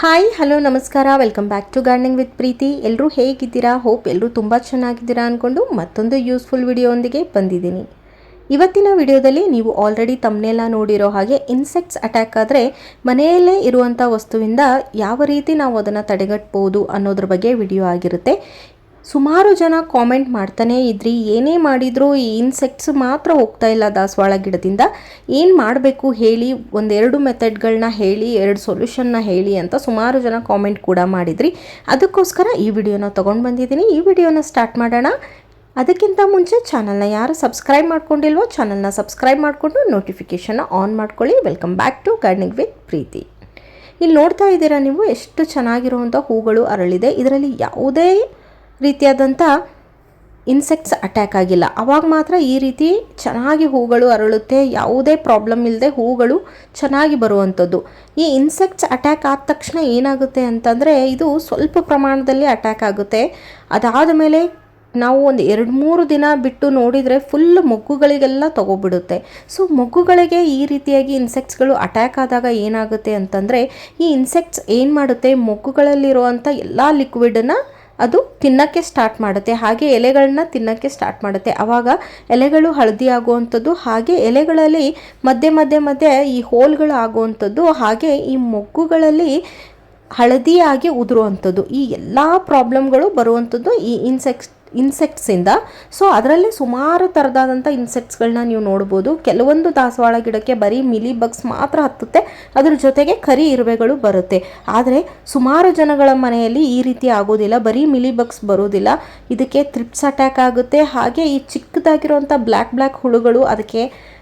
Hi hello ನಮಸ್ಕಾರ. Welcome back to gardening with Preethi ಎಲ್ಲರೂ ಹೇಗಿದ್ದೀರಾ? ಹೋಪ್ ಎಲ್ಲರೂ ತುಂಬ ಚೆನ್ನಾಗಿದ್ದೀರಾ ಅಂದ್ಕೊಂಡು ಮತ್ತೊಂದು ಯೂಸ್ಫುಲ್ ವಿಡಿಯೋಂದಿಗೆ ಬಂದಿದ್ದೀನಿ. ಇವತ್ತಿನ ವಿಡಿಯೋದಲ್ಲಿ ನೀವು ಆಲ್ರೆಡಿ ತಮ್ಮನೆಲ್ಲ ನೋಡಿರೋ ಹಾಗೆ ಇನ್ಸೆಕ್ಟ್ಸ್ ಅಟ್ಯಾಕ್ ಆದರೆ ಮನೆಯಲ್ಲೇ ಇರುವಂಥ ವಸ್ತುವಿಂದ ಯಾವ ರೀತಿ ನಾವು ಅದನ್ನು ತಡೆಗಟ್ಬೋದು ಅನ್ನೋದ್ರ ಬಗ್ಗೆ ವಿಡಿಯೋ ಆಗಿರುತ್ತೆ. ಸುಮಾರು ಜನ ಕಾಮೆಂಟ್ ಮಾಡ್ತಾನೆ ಇದ್ರಿ, ಏನೇ ಮಾಡಿದರೂ ಈ ಇನ್ಸೆಕ್ಟ್ಸ್ ಮಾತ್ರ ಹೋಗ್ತಾ ಇಲ್ಲ ದಾಸವಾಳ ಗಿಡದಿಂದ. ಏನು ಮಾಡಬೇಕು ಹೇಳಿ, ಒಂದೆರಡು ಮೆಥಡ್ಗಳನ್ನ ಹೇಳಿ, ಎರಡು ಸೊಲ್ಯೂಷನ್ನ ಹೇಳಿ ಅಂತ ಸುಮಾರು ಜನ ಕಾಮೆಂಟ್ ಕೂಡ ಮಾಡಿದ್ರಿ. ಅದಕ್ಕೋಸ್ಕರ ಈ ವಿಡಿಯೋನ ತೊಗೊಂಡು ಬಂದಿದ್ದೀನಿ. ಈ ವಿಡಿಯೋನ ಸ್ಟಾರ್ಟ್ ಮಾಡೋಣ. ಅದಕ್ಕಿಂತ ಮುಂಚೆ ಚಾನಲ್ನ ಯಾರು ಸಬ್ಸ್ಕ್ರೈಬ್ ಮಾಡ್ಕೊಂಡಿಲ್ವೋ ಚಾನಲ್ನ ಸಬ್ಸ್ಕ್ರೈಬ್ ಮಾಡಿಕೊಂಡು ನೋಟಿಫಿಕೇಷನ್ನ ಆನ್ ಮಾಡ್ಕೊಳ್ಳಿ. Welcome back to gardening with Preethi ಇಲ್ಲಿ ನೋಡ್ತಾ ಇದ್ದೀರಾ ನೀವು, ಎಷ್ಟು ಚೆನ್ನಾಗಿರುವಂಥ ಹೂಗಳು ಅರಳಿದೆ. ಇದರಲ್ಲಿ ಯಾವುದೇ ರೀತಿಯಾದಂಥ ಇನ್ಸೆಕ್ಟ್ಸ್ ಅಟ್ಯಾಕ್ ಆಗಿಲ್ಲ. ಅವಾಗ ಮಾತ್ರ ಈ ರೀತಿ ಚೆನ್ನಾಗಿ ಹೂಗಳು ಅರಳುತ್ತೆ. ಯಾವುದೇ ಪ್ರಾಬ್ಲಮ್ ಇಲ್ಲದೆ ಹೂಗಳು ಚೆನ್ನಾಗಿ ಬರುವಂಥದ್ದು. ಈ ಇನ್ಸೆಕ್ಟ್ಸ್ ಅಟ್ಯಾಕ್ ಆದ ತಕ್ಷಣ ಏನಾಗುತ್ತೆ ಅಂತಂದರೆ, ಇದು ಸ್ವಲ್ಪ ಪ್ರಮಾಣದಲ್ಲಿ ಅಟ್ಯಾಕ್ ಆಗುತ್ತೆ. ಅದಾದ ಮೇಲೆ ನಾವು ಒಂದು ಎರಡು ಮೂರು ದಿನ ಬಿಟ್ಟು ನೋಡಿದರೆ ಫುಲ್ ಮೊಗ್ಗುಗಳಿಗೆಲ್ಲ ತಗೋಬಿಡುತ್ತೆ. ಸೊ ಮೊಗ್ಗುಗಳಿಗೆ ಈ ರೀತಿಯಾಗಿ ಇನ್ಸೆಕ್ಟ್ಸ್ಗಳು ಅಟ್ಯಾಕ್ ಆದಾಗ ಏನಾಗುತ್ತೆ ಅಂತಂದರೆ, ಈ ಇನ್ಸೆಕ್ಟ್ಸ್ ಏನು ಮಾಡುತ್ತೆ? ಮೊಗ್ಗುಗಳಲ್ಲಿರುವಂಥ ಎಲ್ಲ ಲಿಕ್ವಿಡನ್ನು ಅದು ತಿನ್ನಕ್ಕೆ ಸ್ಟಾರ್ಟ್ ಮಾಡುತ್ತೆ. ಹಾಗೆ ಎಲೆಗಳನ್ನ ತಿನ್ನಕ್ಕೆ ಸ್ಟಾರ್ಟ್ ಮಾಡುತ್ತೆ. ಆವಾಗ ಎಲೆಗಳು ಹಳದಿ ಆಗುವಂಥದ್ದು, ಹಾಗೆ ಎಲೆಗಳಲ್ಲಿ ಮಧ್ಯೆ ಮಧ್ಯೆ ಮಧ್ಯೆ ಈ ಹೋಲ್ಗಳು ಆಗುವಂಥದ್ದು, ಹಾಗೆ ಈ ಮೊಗ್ಗುಗಳಲ್ಲಿ ಹಳದಿಯಾಗಿ ಉದುರುವಂಥದ್ದು. ಈ ಎಲ್ಲ ಪ್ರಾಬ್ಲಮ್ಗಳು ಬರುವಂಥದ್ದು ಈ ಇನ್ಸೆಕ್ಟ್ಸ್ ಇನ್ಸೆಕ್ಟ್ಸಿಂದ. ಸೊ ಅದರಲ್ಲಿ ಸುಮಾರು ಥರದಾದಂಥ ಇನ್ಸೆಕ್ಟ್ಸ್ಗಳನ್ನ ನೀವು ನೋಡ್ಬೋದು. ಕೆಲವೊಂದು ದಾಸವಾಳ ಗಿಡಕ್ಕೆ ಬರೀ ಮಿಲಿ ಬಗ್ಸ್ ಮಾತ್ರ ಹತ್ತುತ್ತೆ. ಅದ್ರ ಜೊತೆಗೆ ಕರಿ ಇರುವೆಗಳು ಬರುತ್ತೆ. ಆದರೆ, ಸುಮಾರು ಜನಗಳ ಮನೆಯಲ್ಲಿ ಈ ರೀತಿ ಆಗೋದಿಲ್ಲ. ಬರೀ ಮಿಲಿ ಬಗ್ಸ್ ಬರೋದಿಲ್ಲ. ಇದಕ್ಕೆ ತ್ರಿಪ್ಸ್ ಅಟ್ಯಾಕ್ ಆಗುತ್ತೆ. ಹಾಗೆ ಈ ಚಿಕ್ಕದಾಗಿರುವಂಥ ಬ್ಲ್ಯಾಕ್ ಬ್ಲ್ಯಾಕ್ ಹುಳುಗಳು ಅದಕ್ಕೆ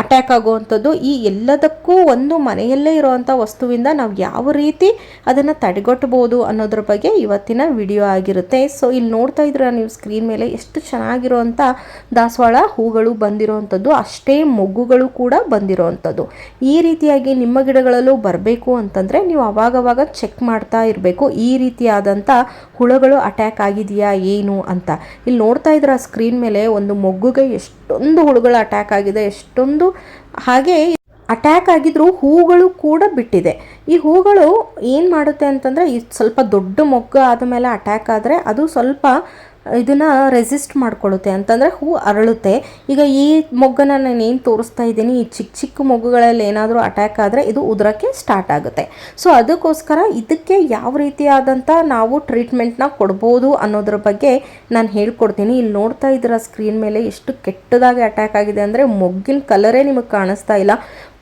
ಅಟ್ಯಾಕ್ ಆಗುವಂಥದ್ದು, ಈ ಎಲ್ಲದಕ್ಕೂ ಒಂದು ಮನೆಯಲ್ಲೇ ಇರುವಂಥ ವಸ್ತುವಿಂದ ನಾವು ಯಾವ ರೀತಿ ಅದನ್ನು ತಡೆಗಟ್ಟಬಹುದು ಅನ್ನೋದ್ರ ಬಗ್ಗೆ ಇವತ್ತಿನ ವಿಡಿಯೋ ಆಗಿರುತ್ತೆ. ಸೊ ಇಲ್ಲಿ ನೋಡ್ತಾ ಇದ್ರೆ ನೀವು ಸ್ಕ್ರೀನ್ ಮೇಲೆ ಎಷ್ಟು ಚೆನ್ನಾಗಿರುವಂಥ ದಾಸವಾಳ ಹೂಗಳು ಬಂದಿರುವಂಥದ್ದು, ಅಷ್ಟೇ ಮೊಗ್ಗುಗಳು ಕೂಡ ಬಂದಿರುವಂಥದ್ದು. ಈ ರೀತಿಯಾಗಿ ನಿಮ್ಮ ಗಿಡಗಳಲ್ಲೂ ಬರಬೇಕು ಅಂತಂದರೆ ನೀವು ಅವಾಗವಾಗ ಚೆಕ್ ಮಾಡ್ತಾ ಇರಬೇಕು, ಈ ರೀತಿಯಾದಂಥ ಹುಳಗಳು ಅಟ್ಯಾಕ್ ಆಗಿದೆಯಾ, ಏನು ಅಂತ. ಇಲ್ಲಿ ನೋಡ್ತಾ ಇದ್ರೆ ಸ್ಕ್ರೀನ್ ಮೇಲೆ ಒಂದು ಮೊಗ್ಗುಗೆ ಎಷ್ಟೊಂದು ಹುಳುಗಳು ಅಟ್ಯಾಕ್ ಆಗಿದೆ, ಎಷ್ಟೊಂದು ಹಾಗೆ ಅಟ್ಯಾಕ್ ಆಗಿದ್ರು ಹೂಗಳು ಕೂಡ ಬಿಟ್ಟಿದೆ. ಈ ಹೂಗಳು ಏನು ಮಾಡುತ್ತೆ ಅಂತಂದರೆ ಈ ಸ್ವಲ್ಪ ದೊಡ್ಡ ಮೊಗ್ಗು ಆದಮೇಲೆ ಅಟ್ಯಾಕ್ ಆದರೆ ಅದು ಸ್ವಲ್ಪ ಇದನ್ನು ರೆಸಿಸ್ಟ್ ಮಾಡ್ಕೊಳ್ಳುತ್ತೆ ಅಂತಂದರೆ ಹೂ ಅರಳುತ್ತೆ. ಈಗ ಈ ಮೊಗ್ಗನ ನಾನು ಏನು ತೋರಿಸ್ತಾ ಇದ್ದೀನಿ, ಈ ಚಿಕ್ಕ ಚಿಕ್ಕ ಮೊಗ್ಗುಗಳಲ್ಲಿ ಏನಾದರೂ ಅಟ್ಯಾಕ್ ಆದರೆ ಇದು ಉದುರಕ್ಕೆ ಸ್ಟಾರ್ಟ್ ಆಗುತ್ತೆ. ಸೊ ಅದಕ್ಕೋಸ್ಕರ ಇದಕ್ಕೆ ಯಾವ ರೀತಿಯಾದಂಥ ನಾವು ಟ್ರೀಟ್ಮೆಂಟ್ನ ಕೊಡ್ಬೋದು ಅನ್ನೋದ್ರ ಬಗ್ಗೆ ನಾನು ಹೇಳ್ಕೊಡ್ತೀನಿ. ಇಲ್ಲಿ ನೋಡ್ತಾ ಇದ್ದೀರ ಸ್ಕ್ರೀನ್ ಮೇಲೆ ಎಷ್ಟು ಕೆಟ್ಟದಾಗಿ ಅಟ್ಯಾಕ್ ಆಗಿದೆ ಅಂದರೆ ಮೊಗ್ಗಿನ ಕಲರೇ ನಿಮಗೆ ಕಾಣಿಸ್ತಾ ಇಲ್ಲ.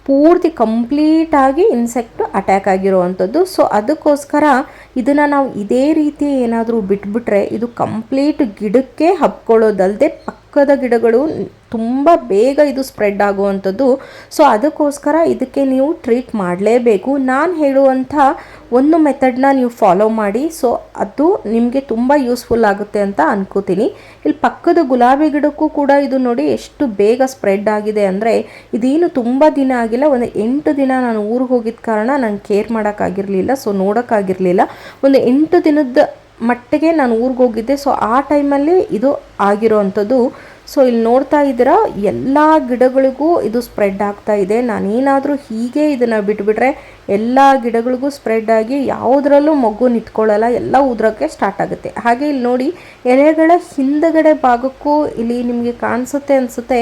ಪೂರ್ತಿ ಕಂಪ್ಲೀಟಾಗಿ ಇನ್ಸೆಕ್ಟ್ ಅಟ್ಯಾಕ್ ಆಗಿರುವಂಥದ್ದು. ಸೊ ಅದಕ್ಕೋಸ್ಕರ ಇದನ್ನು ನಾವು ಇದೇ ರೀತಿ ಏನಾದರೂ ಬಿಟ್ಬಿಟ್ರೆ, ಇದು ಕಂಪ್ಲೀಟ್ ಗಿಡಕ್ಕೆ ಹಬ್ಕೊಳ್ಳೋದಲ್ಲದೆ ಪಕ್ಕದ ಗಿಡಗಳು ತುಂಬ ಬೇಗ ಇದು ಸ್ಪ್ರೆಡ್ ಆಗುವಂಥದ್ದು. ಸೊ ಅದಕ್ಕೋಸ್ಕರ ಇದಕ್ಕೆ ನೀವು ಟ್ರೀಟ್ ಮಾಡಲೇಬೇಕು. ನಾನು ಹೇಳುವಂಥ ಒಂದು ಮೆಥಡ್ನ ನೀವು ಫಾಲೋ ಮಾಡಿ. ಸೊ ಅದು ನಿಮಗೆ ತುಂಬ ಯೂಸ್ಫುಲ್ ಆಗುತ್ತೆ ಅಂತ ಅನ್ಕೋತೀನಿ. ಇಲ್ಲಿ ಪಕ್ಕದ ಗುಲಾಬಿ ಗಿಡಕ್ಕೂ ಕೂಡ ಇದು ನೋಡಿ ಎಷ್ಟು ಬೇಗ ಸ್ಪ್ರೆಡ್ ಆಗಿದೆ ಅಂದರೆ ಇದೇನು ತುಂಬ ದಿನ ಆಗಿಲ್ಲ. ಒಂದು ಎಂಟು ದಿನ ನಾನು ಊರಿಗೆ ಹೋಗಿದ್ದ ಕಾರಣ ನಾನು ಕೇರ್ ಮಾಡೋಕ್ಕಾಗಿರಲಿಲ್ಲ ಸೊ ನೋಡೋಕ್ಕಾಗಿರಲಿಲ್ಲ ಒಂದು ಎಂಟು ದಿನದ ಮಟ್ಟಿಗೆ ನಾನು ಊರಿಗೆ ಹೋಗಿದ್ದೆ. ಸೊ ಆ ಟೈಮಲ್ಲಿ ಇದು ಆಗಿರೋ ಅಂಥದ್ದು ಸೊ ಇಲ್ಲಿ ನೋಡ್ತಾ ಇದ್ದೀರಾ, ಎಲ್ಲ ಗಿಡಗಳಿಗೂ ಇದು ಸ್ಪ್ರೆಡ್ ಆಗ್ತಾ ಇದೆ. ನಾನೇನಾದರೂ ಹೀಗೆ ಇದನ್ನು ಬಿಟ್ಬಿಟ್ರೆ ಎಲ್ಲ ಗಿಡಗಳಿಗೂ ಸ್ಪ್ರೆಡ್ ಆಗಿ ಯಾವುದರಲ್ಲೂ ಮಗು ನಿಂತ್ಕೊಳ್ಳಲ್ಲ, ಎಲ್ಲ ಉದ್ರೋಕ್ಕೆ ಸ್ಟಾರ್ಟ್ ಆಗುತ್ತೆ. ಹಾಗೆ ಇಲ್ಲಿ ನೋಡಿ, ಎಲೆಗಳ ಹಿಂದಗಡೆ ಭಾಗಕ್ಕೂ ಇಲ್ಲಿ ನಿಮಗೆ ಕಾಣಿಸುತ್ತೆ ಅನಿಸುತ್ತೆ.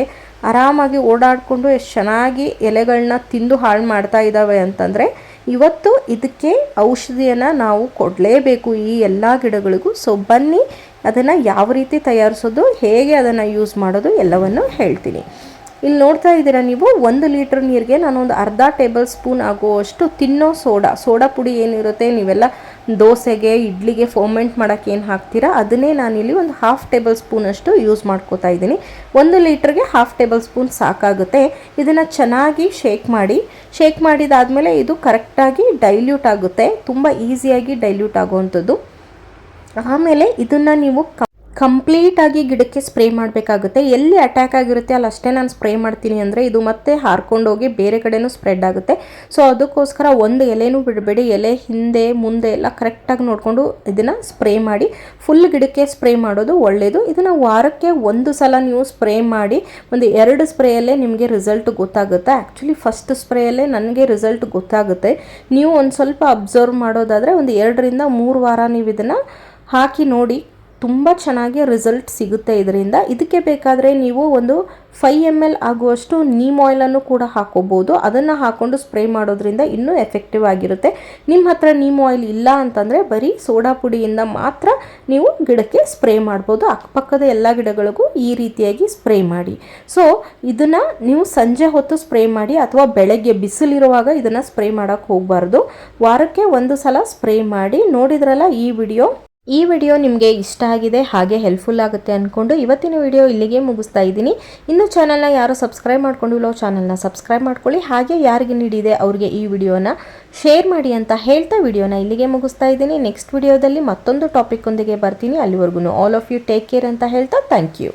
ಆರಾಮಾಗಿ ಓಡಾಡಿಕೊಂಡು ಎಷ್ಟು ಚೆನ್ನಾಗಿ ಎಲೆಗಳನ್ನ ತಿಂದು ಹಾಳು ಮಾಡ್ತಾ ಇದ್ದಾವೆ ಅಂತಂದರೆ ಇವತ್ತು ಇದಕ್ಕೆ ಔಷಧಿಯನ್ನು ನಾವು ಕೊಡಲೇಬೇಕು ಈ ಎಲ್ಲ ಗಿಡಗಳಿಗೂ. ಸೊ ಬನ್ನಿ, ಅದನ್ನು ಯಾವ ರೀತಿ ತಯಾರಿಸೋದು, ಹೇಗೆ ಅದನ್ನು ಯೂಸ್ ಮಾಡೋದು ಎಲ್ಲವನ್ನು ಹೇಳ್ತೀನಿ. ಇಲ್ಲಿ ನೋಡ್ತಾ ಇದ್ದೀರಾ ನೀವು, ಒಂದು ಲೀಟ್ರ್ ನೀರಿಗೆ ನಾನು ಒಂದು ಅರ್ಧ ಟೇಬಲ್ ಸ್ಪೂನ್ ಆಗುವಷ್ಟು ತಿನ್ನೋ ಸೋಡಾ ಸೋಡಾ ಪುಡಿ ಏನಿರುತ್ತೆ ನೀವೆಲ್ಲ ದೋಸೆಗೆ, ಇಡ್ಲಿಗೆ ಫೋಮೆಂಟ್ ಮಾಡೋಕ್ಕೆ ಏನು ಹಾಕ್ತೀರಾ? ಅದನ್ನೇ ನಾನಿಲ್ಲಿ ಒಂದು ಹಾಫ್ ಟೇಬಲ್ ಸ್ಪೂನಷ್ಟು ಯೂಸ್ ಮಾಡ್ಕೋತಾ ಇದ್ದೀನಿ. ಒಂದು ಲೀಟ್ರಿಗೆ ಹಾಫ್ ಟೇಬಲ್ ಸ್ಪೂನ್ ಸಾಕಾಗುತ್ತೆ. ಇದನ್ನು ಚೆನ್ನಾಗಿ ಶೇಕ್ ಮಾಡಿ ಶೇಕ್ ಮಾಡಿದಾದಮೇಲೆ ಇದು ಕರೆಕ್ಟಾಗಿ ಡೈಲ್ಯೂಟ್ ಆಗುತ್ತೆ. ತುಂಬ ಈಸಿಯಾಗಿ ಡೈಲ್ಯೂಟ್ ಆಗುವಂಥದ್ದು. ಆಮೇಲೆ ಇದನ್ನು ನೀವು ಕಂಪ್ಲೀಟಾಗಿ ಗಿಡಕ್ಕೆ ಸ್ಪ್ರೇ ಮಾಡಬೇಕಾಗುತ್ತೆ. ಎಲ್ಲಿ ಅಟ್ಯಾಕ್ ಆಗಿರುತ್ತೆ ಅಲ್ಲಿ ಅಷ್ಟೇ ನಾನು ಸ್ಪ್ರೇ ಮಾಡ್ತೀನಿ ಅಂದರೆ ಇದು ಮತ್ತೆ ಹಾರ್ಕೊಂಡೋಗಿ ಬೇರೆ ಕಡೆನೂ ಸ್ಪ್ರೆಡ್ ಆಗುತ್ತೆ. ಸೊ ಅದಕ್ಕೋಸ್ಕರ ಒಂದು ಎಲೆನೂ ಬಿಡಬೇಡಿ. ಎಲೆ ಹಿಂದೆ, ಮುಂದೆ ಎಲ್ಲ ಕರೆಕ್ಟಾಗಿ ನೋಡಿಕೊಂಡು ಇದನ್ನು ಸ್ಪ್ರೇ ಮಾಡಿ. ಫುಲ್ ಗಿಡಕ್ಕೆ ಸ್ಪ್ರೇ ಮಾಡೋದು ಒಳ್ಳೆಯದು ಇದನ್ನು ವಾರಕ್ಕೆ ಒಂದು ಸಲ ನೀವು ಸ್ಪ್ರೇ ಮಾಡಿ. ಒಂದು ಎರಡು ಸ್ಪ್ರೇಯಲ್ಲೇ ನಿಮಗೆ ರಿಸಲ್ಟ್ ಗೊತ್ತಾಗುತ್ತೆ. ಆ್ಯಕ್ಚುಲಿ ಫಸ್ಟ್ ಸ್ಪ್ರೇಯಲ್ಲೇ ನನಗೆ ರಿಸಲ್ಟ್ ಗೊತ್ತಾಗುತ್ತೆ. ನೀವು ಒಂದು ಸ್ವಲ್ಪ ಅಬ್ಸರ್ವ್ ಮಾಡೋದಾದರೆ ಒಂದು ಎರಡರಿಂದ ಮೂರು ವಾರ ನೀವು ಇದನ್ನು ಹಾಕಿ ನೋಡಿ ತುಂಬ ಚೆನ್ನಾಗಿ ರಿಸಲ್ಟ್ ಸಿಗುತ್ತೆ ಇದರಿಂದ. ಇದಕ್ಕೆ ಬೇಕಾದರೆ ನೀವು ಒಂದು ಫೈ ಎಂ ಎಲ್ ಆಗುವಷ್ಟು ನೀಮ್ ಆಯಿಲನ್ನು ಕೂಡ ಹಾಕೋಬೋದು. ಅದನ್ನು ಹಾಕ್ಕೊಂಡು ಸ್ಪ್ರೇ ಮಾಡೋದ್ರಿಂದ ಇನ್ನೂ ಎಫೆಕ್ಟಿವ್ ಆಗಿರುತ್ತೆ. ನಿಮ್ಮ ಹತ್ರ ನೀಮ್ ಆಯಿಲ್ ಇಲ್ಲ ಅಂತಂದರೆ ಬರೀ ಸೋಡಾ ಪುಡಿಯಿಂದ ಮಾತ್ರ ನೀವು ಗಿಡಕ್ಕೆ ಸ್ಪ್ರೇ ಮಾಡ್ಬೋದು. ಅಕ್ಕಪಕ್ಕದ ಎಲ್ಲ ಗಿಡಗಳಿಗೂ ಈ ರೀತಿಯಾಗಿ ಸ್ಪ್ರೇ ಮಾಡಿ. ಸೊ ಇದನ್ನು ನೀವು ಸಂಜೆ ಹೊತ್ತು ಸ್ಪ್ರೇ ಮಾಡಿ ಅಥವಾ ಬೆಳಗ್ಗೆ ಬಿಸಿಲಿರುವಾಗ ಇದನ್ನು ಸ್ಪ್ರೇ ಮಾಡೋಕ್ಕೆ ಹೋಗಬಾರ್ದು. ವಾರಕ್ಕೆ ಒಂದು ಸಲ ಸ್ಪ್ರೇ ಮಾಡಿ ನೋಡಿದ್ರಲ್ಲ ಈ ವಿಡಿಯೋ ಈ ವಿಡಿಯೋ ನಿಮಗೆ ಇಷ್ಟ ಆಗಿದೆ, ಹಾಗೆ ಹೆಲ್ಪ್ಫುಲ್ ಆಗುತ್ತೆ ಅಂದ್ಕೊಂಡು ಇವತ್ತಿನ ವಿಡಿಯೋ ಇಲ್ಲಿಗೆ ಮುಗಿಸ್ತಾ ಇದ್ದೀನಿ. ಇನ್ನು ಚಾನಲ್ನ ಯಾರು ಸಬ್ಸ್ಕ್ರೈಬ್ ಮಾಡ್ಕೊಂಡಿಲ್ಲೋ ಚಾನಲ್ನ ಸಬ್ಸ್ಕ್ರೈಬ್ ಮಾಡ್ಕೊಳ್ಳಿ. ಹಾಗೆ ಯಾರಿಗೆ ನೀಡಿದೆ ಅವ್ರಿಗೆ ಈ ವಿಡಿಯೋನ ಶೇರ್ ಮಾಡಿ ಅಂತ ಹೇಳ್ತಾ ವಿಡಿಯೋನ ಇಲ್ಲಿಗೆ ಮುಗಿಸ್ತಾ ಇದ್ದೀನಿ. ನೆಕ್ಸ್ಟ್ ವಿಡಿಯೋದಲ್ಲಿ ಮತ್ತೊಂದು ಟಾಪಿಕ್ ಒಂದಿಗೆ ಬರ್ತೀನಿ. ಅಲ್ಲಿವರೆಗೂ all of you take care ಅಂತ ಹೇಳ್ತಾ ಥ್ಯಾಂಕ್ ಯು